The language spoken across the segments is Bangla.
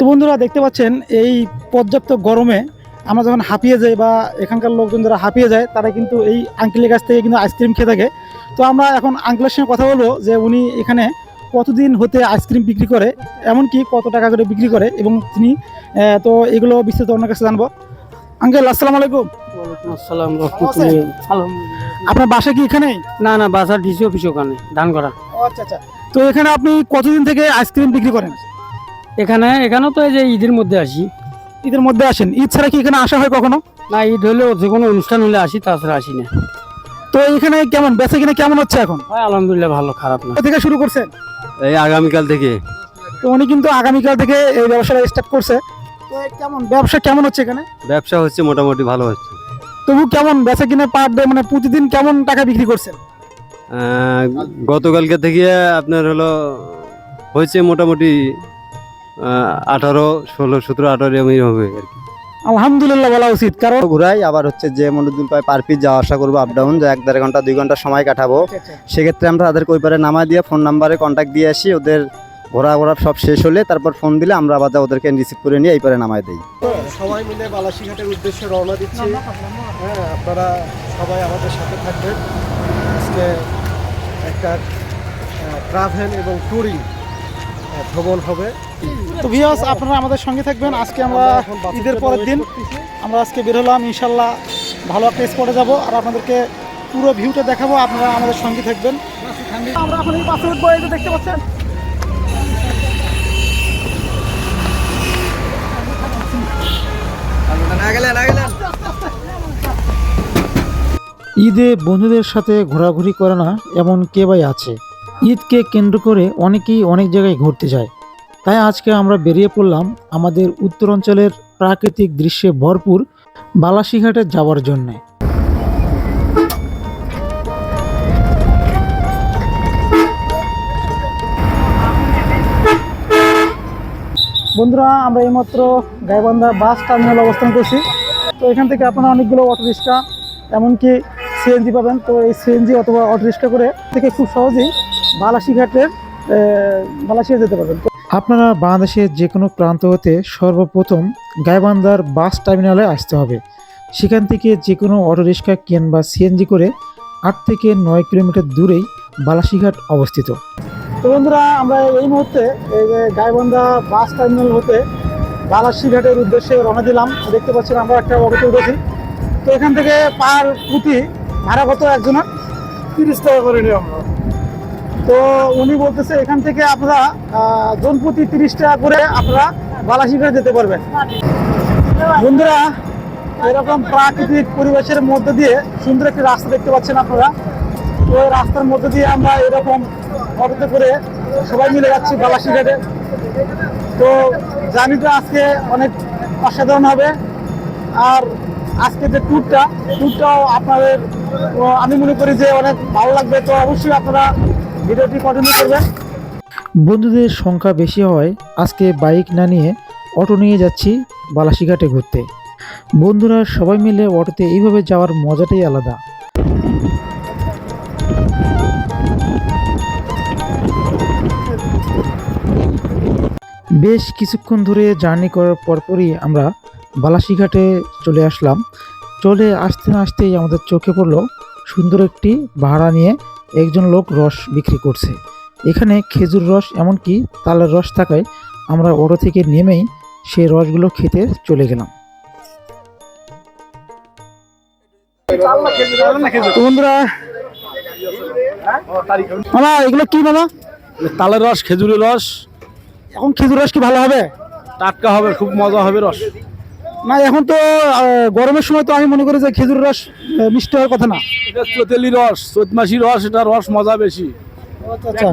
তো বন্ধুরা দেখতে পাচ্ছেন এই পর্যাপ্ত গরমে আমরা যখন হাঁপিয়ে যাই বা এখানকার লোকজন যারা হাঁপিয়ে যায় তারা কিন্তু এই আঙ্কেলের কাছ থেকে কিন্তু আইসক্রিম খেয়ে থাকে। তো আমরা এখন আঙ্কেলের সঙ্গে কথা বলব যে উনি এখানে কতদিন হতে আইসক্রিম বিক্রি করে এমনকি কত টাকা করে বিক্রি করে এবং তিনি তো এগুলো বিস্তারিত ওনার কাছে জানব। আঙ্কেল আসসালামু আলাইকুম। আসসালাম আপনার বাসা কি এখানে? না না বাসার ডিসি অফিস ওখানে ধান করা আচ্ছা আচ্ছা। তো এখানে আপনি কতদিন থেকে আইসক্রিম বিক্রি করেন? এখানে এখানেও তো এই যে ঈদের মধ্যে আসি। ঈদের মধ্যে আসেন। ঈদ ছাড়া কি এখানে আসা হয় কখনো? না ঈদ হলে যে কোনো অনুষ্ঠান হলে আসি তাছাড়া আসি না। তো এখানে কেমন? বেচা কিনা কেমন হচ্ছে এখন? হয় আলহামদুলিল্লাহ ভালো খারাপ না। থেকে শুরু করছেন? এই আগামীকাল থেকে। তো উনি কিন্তু আগামীকাল থেকে এই ব্যবসাটা স্টার্ট করছে। তো কেমন? ব্যবসা কেমন হচ্ছে এখানে? ব্যবসা হচ্ছে মোটামুটি ভালো হচ্ছে। তবু কেমন? বেচা কিনা পার ডে মানে প্রতিদিন কেমন টাকা বিক্রি করছেন? গতকালকে থেকে আপনার হলো হয়েছে মোটামুটি আঠারো ষোলো সতেরো আঠারো এমনি হবে আর কি। আলহামদুলিল্লাহ বলা উচিত কারণ ঘুরাই আবার হচ্ছে যে মনুদ্দিন পায় পার পিস যাওয়া আসা করব আপ ডাউন যে এক দেড় ঘণ্টা দুই ঘণ্টা সময় কাটাবো। সেক্ষেত্রে আমরা তাদেরকে ওই পারে নামায় দিয়ে ফোন নাম্বারে কন্ট্যাক্ট দিয়ে আসি ওদের ঘোরা ঘোরা সব শেষ হলে তারপর ফোন দিলে আমরা আবার ওদেরকে রিসিভ করে নিয়ে এই পারে নামায় দিই সবাই মিলে বালাসীঘাটের উদ্দেশ্যে রওনা দিচ্ছি। হ্যাঁ আপনারা সবাই আমাদের সাথে থাকবেন। আজকে একটা ট্রাভেল এবং ট্যুরিং ভ্রমণ হবে। তো ভিউয়ার্স আপনারা আমাদের সঙ্গে থাকবেন। আজকে আমরা ঈদের পরের দিন আমরা আজকে বের হলাম। ইনশাল্লাহ ভালো একটা স্পটে যাব। আর আপনাদেরকে পুরো ভিউটা দেখাবো। আপনারা আমাদের সঙ্গে থাকবেন। আমরা এখন এই বাসে উঠবো এই যে দেখতে পাচ্ছেন। ঈদে বন্ধুদের সাথে ঘোরাঘুরি করে না এমন কে ভাই আছে? ঈদকে কেন্দ্র করে অনেকেই অনেক জায়গায় ঘুরতে যায়। তাই আজকে আমরা বেরিয়ে পড়লাম আমাদের উত্তরাঞ্চলের প্রাকৃতিক দৃশ্যে ভরপুর বালাসীঘাটে যাওয়ার জন্যে। বন্ধুরা, আমরা এইমাত্র গাইবান্ধা বাস টার্মিনাল অবস্থান করছি। তো এখান থেকে আপনারা অনেকগুলো অটো রিক্সা, এমনকি সিএনজি পাবেন। তো এই সিএনজি অথবা অটো রিক্সা করে থেকে খুব সহজেই বালাসীঘাটের বালাসিয়া যেতে পারবেন। আপনারা বাংলাদেশের যে কোনো প্রান্ত হতে সর্বপ্রথম গাইবান্ধার বাস টার্মিনালে আসতে হবে। সেখান থেকে যে কোনো অটো রিক্সা কিংবা সিএনজি করে আট থেকে নয় কিলোমিটার দূরেই বালাসীঘাট অবস্থিত। তো বন্ধুরা আমরা এই মুহূর্তে এই যে গাইবান্ধা বাস টার্মিনাল হতে বালাসীঘাটের উদ্দেশ্যে রওনা দিলাম। দেখতে পাচ্ছেন আমরা একটা অটোতে উঠেছি তো এখান থেকে পার প্রতি ভাড়া কত একজনের? তিরিশ টাকা করে নিই আমরা তো উনি বলতেছে এখান থেকে আপনারা আহ, জন প্রতি তিরিশ টাকা করে আপনারা বালাসীঘাট যেতে পারবেন। বন্ধুরা এরকম প্রাকৃতিক পরিবেশের মধ্যে দিয়ে সুন্দর একটি রাস্তা দেখতে পাচ্ছেন আপনারা। তো রাস্তার মধ্যে দিয়ে আমরা এরকম অটোতে করে সবাই মিলে যাচ্ছি বালাসীঘাটে তো জার্নিটা আজকে অনেক অসাধারণ হবে। আর আজকে যে ট্যুরটা ট্যুরটাও আপনাদের আমি মনে করি যে অনেক ভালো লাগবে। তো অবশ্যই আপনারা ভিডিওটি কন্টিনিউ করবেন। বন্ধুদের সংখ্যা বেশি হয় আজকে বাইক না নিয়ে অটো নিয়ে যাচ্ছি বালাসীঘাটে ঘুরতে। বন্ধুরা সবাই মিলে অটোতে এইভাবে যাওয়ার মজাটাই আলাদা। বেশ কিছুক্ষণ ধরে জার্নি করার পরপরই আমরা বালাসীঘাটে চলে আসলাম। চলে আসতে না আসতেই আমাদের চোখে পড়ল সুন্দর একটি ভাড়া নিয়ে একজন লোক রস বিক্রি করছে। এখানে খেজুর রস এমনকি তালের রস থাকায় আমরা অটো থেকে নেমেই সেই রসগুলো খেতে চলে গেলাম। বন্ধুরা মামা এগুলো কি মামা? তালের রস খেজুরের রস। এখন খেজুর রস কি ভালো হবে? টাটকা হবে খুব মজা হবে রস। না এখন তো গরমের সময় তো আমি মনে করি যে খেজুর রস মিষ্টি হওয়ার কথা না। চৈতালি রস চৈত মাসি রস এটা রস মজা বেশি। আচ্ছা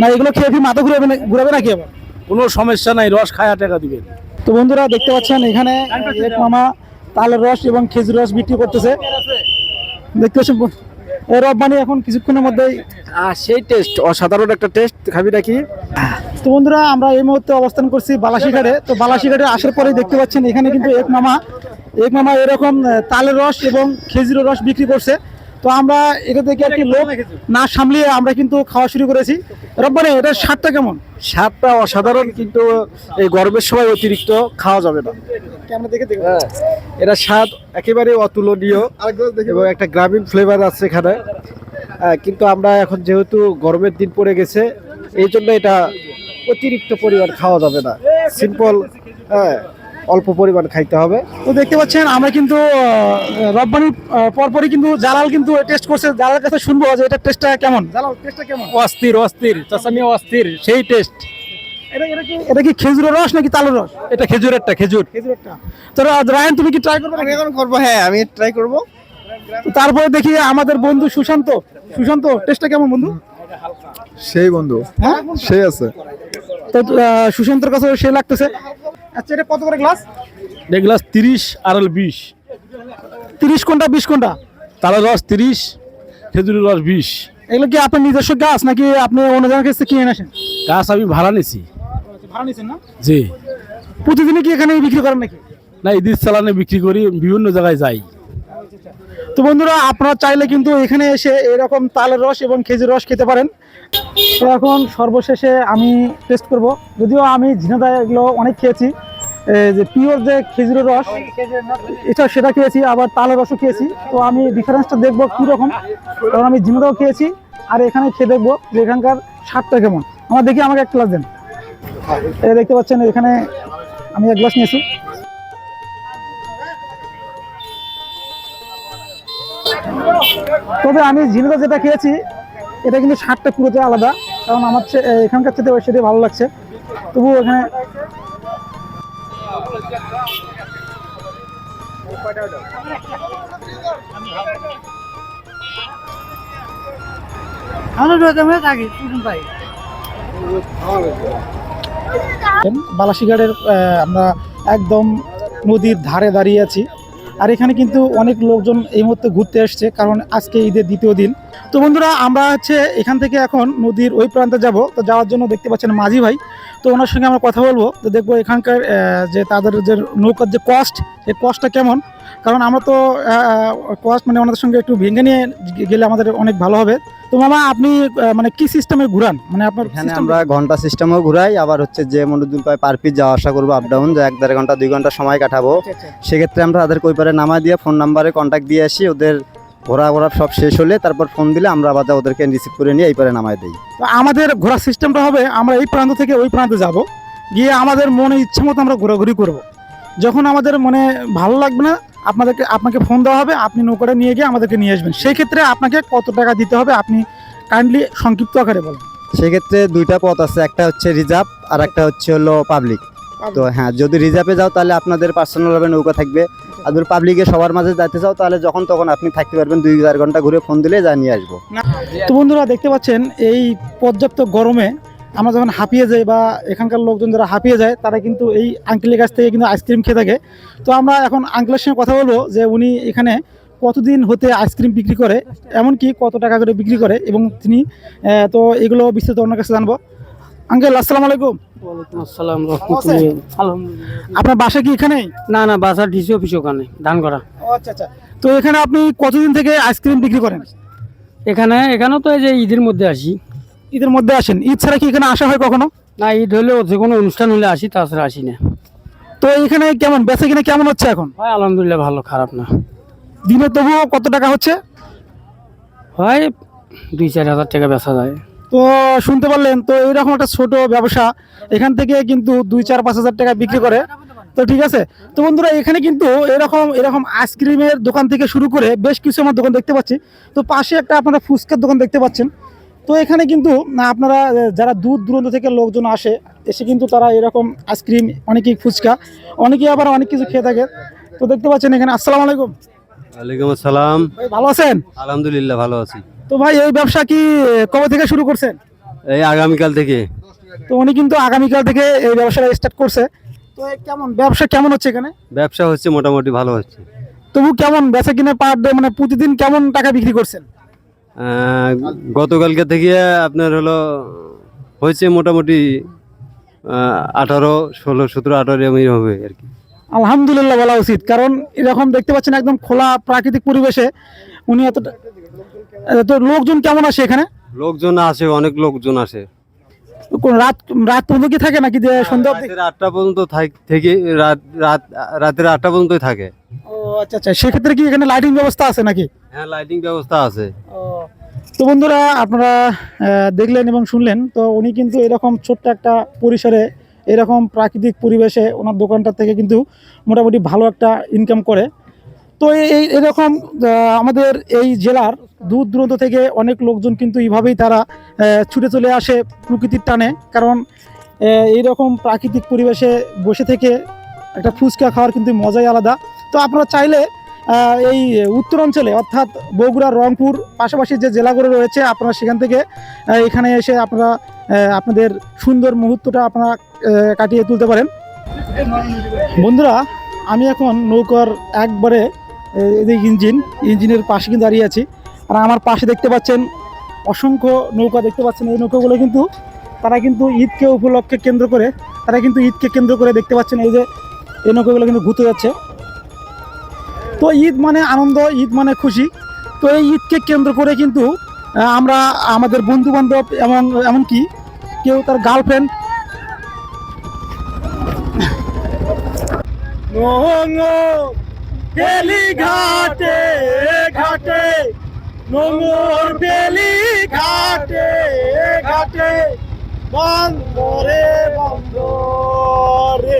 না এগুলো খেয়ে কি মাথা ঘুরাবে না ঘুরাবে নাকি আবার? কোনো সমস্যা নাই রস খায়া টাকা দিবেন। তো বন্ধুরা দেখতে পাচ্ছেন এখানে এক মামা তালের রস এবং খেজুর রস বিক্রি করতেছে। দেখতে পাচ্ছেন রব্বানি এখন কিছুক্ষণের মধ্যেই সেই টেস্ট অসাধারণ একটা টেস্ট খাবি নাকি? তো বন্ধুরা আমরা এই মুহূর্তে অবস্থান করছি বালাসিঘাটে। তো বালাসীঘাটে আসার পরেই দেখতে পাচ্ছেন এখানে কিন্তু এক মামা এক মামা এরকম তালের রস এবং খেজুরের রস বিক্রি করছে। তো আমরা এটা থেকে একটি লোক না সামলিয়ে আমরা কিন্তু খাওয়া শুরু করেছি। রব্বারে এটার স্বাদটা কেমন? স্বাদটা অসাধারণ কিন্তু এই গরমের সময় অতিরিক্ত খাওয়া যাবে না। দেখে দেখব? হ্যাঁ এটা স্বাদ একেবারে অতুলনীয় এবং একটা গ্রামীণ ফ্লেভার আছে এখানে। আহ, কিন্তু আমরা এখন যেহেতু গরমের দিন পড়ে গেছে এই জন্য এটা অতিরিক্ত পরিমাণ খাওয়া যাবে না। সিম্পল হ্যাঁ অল্প পরিমাণ খাইতে হবে। তো দেখতে পাচ্ছেন আমরা কিন্তু রব্বানির পরপরই কিন্তু জালাল কিন্তু টেস্ট করছে। জালালের কাছে শুনব যে এটা টেস্টটা কেমন? জালাল টেস্টটা কেমন? অস্থির অস্থির চাষামি অস্থির সেই টেস্ট এটা এটা কি? খেজুরের রস নাকি তালের রস? এটা খেজুরেরটা খেজুর। খেজুরেরটা। তো রা- রায়ন তুমি কি ট্রাই করবে এখন করব হ্যাঁ আমি ট্রাই করব। তো তারপরে দেখি আমাদের বন্ধু সুশান্ত। সুশান্ত টেস্টটা কেমন বন্ধু? সেই বন্ধু হ্যাঁ? সেই আছে। তো সুশান্তর কাছে সে লাগতেছে। আচ্ছা এটা কত করে গ্লাস এক গ্লাস তিরিশ আর হলো বিশ। তিরিশ কোনটা বিশ কোনটা? তালের রস তিরিশ খেজুরের রস বিশ। এগুলো কি আপনার নিজস্ব গাছ নাকি আপনি অন্য জায়গার কাছ থেকে কিনে এনেছেন গাছ আমি ভাড়া নিছি। ভাড়া নিয়েছেন না? জি। প্রতিদিনই কি এখানে বিক্রি করেন নাকি? না ঈদের চালানে বিক্রি করি বিভিন্ন জায়গায় যাই। তো বন্ধুরা আপনারা চাইলে কিন্তু এখানে এসে এরকম তালের রস এবং খেজুর রস খেতে পারেন। তো এখন সর্বশেষে আমি টেস্ট করব। যদিও আমি ঝিনাদা এগুলো অনেক খেয়েছি। যে পিওর যে খেজুরের রস, এটা সেটা খেয়েছি, আবার তালের রসও খেয়েছি। তো আমি ডিফারেন্সটা দেখব কীরকম, কারণ আমি ঝিনাদাও খেয়েছি, আর এখানে খেয়ে দেখব যে এখানকার স্বাদটা কেমন। আমার দেখি, আমাকে এক গ্লাস দেন। এই দেখতে পাচ্ছেন, এখানে আমি এক গ্লাস নিয়েছি। তবে আমি ঝিনুকা যেটা খেয়েছি, এটা কিন্তু স্বাদটা পুরোটাই আলাদা, কারণ আমার এখানকার চেয়ে সেটাই ভালো লাগছে। তবুও এখানে বালাসিঘাটের আহ, আমরা একদম নদীর ধারে দাঁড়িয়ে আছি। আর এখানে কিন্তু অনেক লোকজন এই মুহূর্তে ঘুরতে এসছে কারণ আজকে ঈদের দ্বিতীয় দিন। তো বন্ধুরা আমরা হচ্ছে এখান থেকে এখন নদীর ওই প্রান্তে যাব। তো যাওয়ার জন্য দেখতে পাচ্ছেন মাঝি ভাই। তো ওনার সঙ্গে আমরা কথা বলব তো দেখব এখানকার যে তাদের যে নৌকার যে কস্ট এই কস্টটা কেমন? কারণ আমরা তো কস্ট মানে ওনাদের সঙ্গে একটু ভেঙে নিয়ে গেলে আমাদের অনেক ভালো হবে। তো মামা আপনি মানে কি সিস্টেমে ঘুরান? মানে আপনার এখানে আমরা ঘণ্টা সিস্টেমেও ঘুরাই আবার হচ্ছে যে মনুদ্দুল পায় পার পিস যাওয়া আসা করব আপ ডাউন যে এক দেড় ঘণ্টা দুই ঘণ্টা সময় কাটাবো। আচ্ছা, আচ্ছা। সেক্ষেত্রে আমরা তাদের ওই পারে নামা দিয়ে ফোন নাম্বারে কন্ট্যাক্ট দিয়ে আসি ওদের ঘোরা ঘোরা সব শেষ হলে তারপর ফোন দিলে আমরা আবার ওদেরকে রিসিভ করে নিয়ে এই পারে নামাই দিই। তো আমাদের ঘোরার সিস্টেমটা হবে আমরা এই প্রান্ত থেকে ওই প্রান্তে যাব। গিয়ে আমাদের মনে ইচ্ছে মতো আমরা ঘোরাঘুরি করব। যখন আমাদের মনে ভালো লাগবে না আপনাদেরকে আপনাকে ফোন দেওয়া হবে আপনি নৌকাটা নিয়ে গিয়ে আমাদেরকে নিয়ে আসবেন। সেই ক্ষেত্রে আপনাকে কত টাকা দিতে হবে আপনি কাইন্ডলি সংক্ষিপ্ত আকারে বলেন। সেক্ষেত্রে দুইটা পথ আছে একটা হচ্ছে রিজার্ভ আর একটা হচ্ছে হলো পাবলিক তো হ্যাঁ যদি রিজার্ভে যাও তাহলে আপনাদের পার্সোনালভাবে নৌকা থাকবে। আর পাবলিকে সবার মাঝে যাইতে চাও, তাহলে যখন তখন আপনি থাকতে পারবেন। দুই চার ঘণ্টা ঘুরে ফোন দিলে যা নিয়ে আসব। তো বন্ধুরা, দেখতে পাচ্ছেন, এই পর্যাপ্ত গরমে আমরা যখন হাঁপিয়ে যাই বা এখানকার লোকজন যারা হাঁপিয়ে যায়, তারা কিন্তু এই আঙ্কেলের কাছ থেকে কিন্তু আইসক্রিম খেয়ে থাকে। তো আমরা এখন আঙ্কেলের সঙ্গে কথা বলব যে উনি এখানে কতদিন হতে আইসক্রিম বিক্রি করে, এমনকি কত টাকা করে বিক্রি করে এবং তিনি তো এগুলো বিস্তারিত ওনার কাছে জানব। আঙ্কেল আসসালামু আলাইকুম। আসসালাম? আপনার বাসা কি এখানেই না না বাসা ডিসি অফিস ওখানে ধান করা আচ্ছা আচ্ছা। তো এখানে আপনি কতদিন থেকে আইসক্রিম বিক্রি করেন? এখানে এখানেও তো এই যে ঈদের মধ্যে আসি। ঈদের মধ্যে আসেন। ঈদ ছাড়া কি এখানে আসা হয় কখনো? না ঈদ হলেও যে কোনো অনুষ্ঠান হলে আসি তাছাড়া আসি না। তো এখানে কেমন বেচা কিনা কেমন হচ্ছে এখন? হয় আলহামদুলিল্লাহ ভালো খারাপ না। দিনে তবুও কত টাকা হচ্ছে? হয় দুই চার হাজার টাকা বেচা যায়। তো শুনতে পারলেন তো এইরকম একটা ছোট ব্যবসা এখান থেকে কিন্তু দুই চার পাঁচ হাজার টাকা বিক্রি করে। তো ঠিক আছে? তো বন্ধুরা এখানে কিন্তু এরকম এরকম আইসক্রিমের দোকান থেকে শুরু করে বেশ কিছু আমার দোকান দেখতে পাচ্ছি। তো পাশে একটা আপনারা ফুচকার দোকান দেখতে পাচ্ছেন। তো এখানে কিন্তু আপনারা যারা দূর দূরান্ত থেকে লোকজন আসে এসে কিন্তু তারা এরকম আইসক্রিম অনেকেই ফুচকা অনেকেই আবার অনেক কিছু খেয়ে থাকে। তো দেখতে পাচ্ছেন এখানে। আসসালামু আলাইকুম। ওয়ালাইকুম আসসালাম। ভাই ভালো আছেন? আলহামদুলিল্লাহ ভালো আছি। তো ভাই এই ব্যবসা কি কবে থেকে শুরু করছেন? এই আগামীকাল থেকে। তো উনি কিন্তু আগামীকাল থেকে এই ব্যবসাটা স্টার্ট করছে। তো কেমন ব্যবসা কেমন হচ্ছে এখানে? ব্যবসা হচ্ছে মোটামুটি ভালো হচ্ছে। তবু কেমন বেচা কিনে পার ডে মানে প্রতিদিন কেমন টাকা বিক্রি করছেন? গতকালকে থেকে আপনার হলো হয়েছে মোটামুটি আঠারো ষোলো সতেরো আঠারো এমনি হবে আর কি। আলহামদুলিল্লাহ বলা উচিত কারণ এরকম দেখতে পাচ্ছেন একদম খোলা প্রাকৃতিক পরিবেশে উনি এত আহ, তো লোকজন কেমন আসে এখানে? লোকজন আসে অনেক লোকজন আসে। কোন রাত রাত পর্যন্ত কি থাকে নাকি সন্ধ্যা রাতের আটটা পর্যন্ত থেকে রাত রাত রাতের আটটা পর্যন্তই থাকে। ও আচ্ছা আচ্ছা সেক্ষেত্রে কি এখানে লাইটিং ব্যবস্থা আছে নাকি? হ্যাঁ লাইটিং ব্যবস্থা আছে। তো বন্ধুরা আপনারা দেখলেন এবং শুনলেন তো উনি কিন্তু এরকম ছোট্ট একটা পরিসরে এরকম প্রাকৃতিক পরিবেশে ওনার দোকানটা থেকে কিন্তু মোটামুটি ভালো একটা ইনকাম করে। তো এই- এরকম আমাদের এই জেলার দূর দূরান্ত থেকে অনেক লোকজন কিন্তু এইভাবেই তারা ছুটে চলে আসে প্রকৃতির টানে। কারণ এইরকম প্রাকৃতিক পরিবেশে বসে থেকে একটা ফুচকা খাওয়ার কিন্তু মজাই আলাদা। তো আপনারা চাইলে এই উত্তরাঞ্চলে অর্থাৎ বগুড়া রংপুর পাশাপাশি যে জেলাগুলো রয়েছে, আপনারা সেখান থেকে এখানে এসে আপনারা আপনাদের সুন্দর মুহূর্তটা আপনারা কাটিয়ে তুলতে পারেন। বন্ধুরা, আমি এখন নৌকার একবারে এই ইঞ্জিন, ইঞ্জিনের পাশে কিন্তু দাঁড়িয়ে আছি। আর আমার পাশে দেখতে পাচ্ছেন অসংখ্য নৌকা, দেখতে পাচ্ছেন এই নৌকাগুলো কিন্তু তারা কিন্তু ঈদকে উপলক্ষে কেন্দ্র করে, তারা কিন্তু ঈদকে কেন্দ্র করে দেখতে পাচ্ছেন এই যে এই নৌকাগুলো কিন্তু ঘুরতে যাচ্ছে। তো ঈদ মানে আনন্দ, ঈদ মানে খুশি। তো এই ঈদকে কেন্দ্র করে কিন্তু আমরা আমাদের বন্ধু বান্ধব এবং এমনকি কেউ তার গার্লফ্রেন্ড বেলি ঘাটে ঘাটে নোংর বেলি ঘাটে ঘাটে, বন্দরে বন্দরে।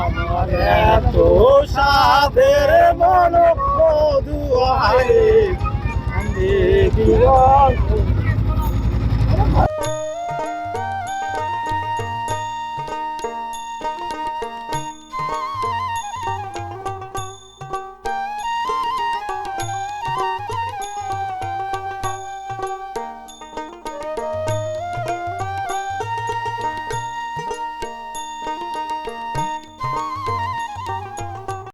আমার এত সাধের মন মধু আরে জীবন